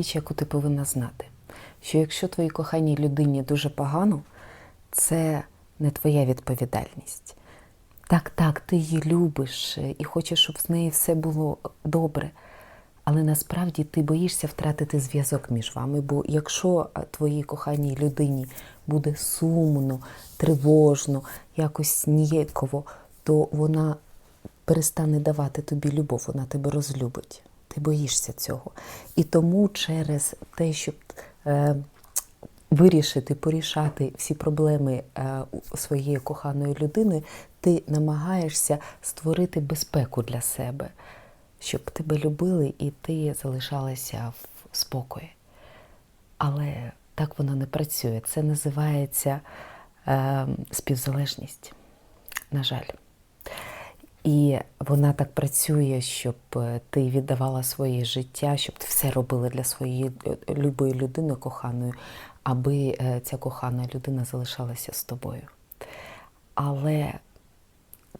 річ, яку ти повинна знати, що якщо твоїй коханій людині дуже погано, це не твоя відповідальність. Так, так, ти її любиш і хочеш, щоб з нею все було добре. Але насправді ти боїшся втратити зв'язок між вами. Бо якщо е, твоїй коханій людині буде сумно, тривожно, якось ніяково, то вона перестане давати тобі любов, вона тебе розлюбить. Ти боїшся цього. І тому через те, щоб е, вирішити, порішати всі проблеми е, своєї коханої людини, ти намагаєшся створити безпеку для себе, щоб тебе любили і ти залишалася в спокої. Але так воно не працює. Це називається е, співзалежність, на жаль. І вона так працює, щоб е, ти віддавала своє життя, щоб ти все робила для своєї е, любої людини коханої, аби е, ця кохана людина залишалася з тобою. Але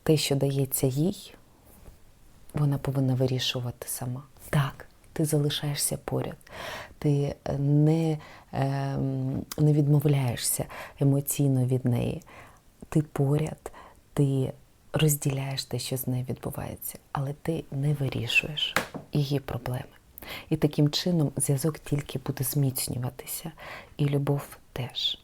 те, що дається їй, вона повинна вирішувати сама. Так, ти залишаєшся поряд, ти не, е, не відмовляєшся емоційно від неї. Ти поряд, ти розділяєш те, що з нею відбувається, але ти не вирішуєш її проблеми. І таким чином зв'язок тільки буде зміцнюватися, і любов теж.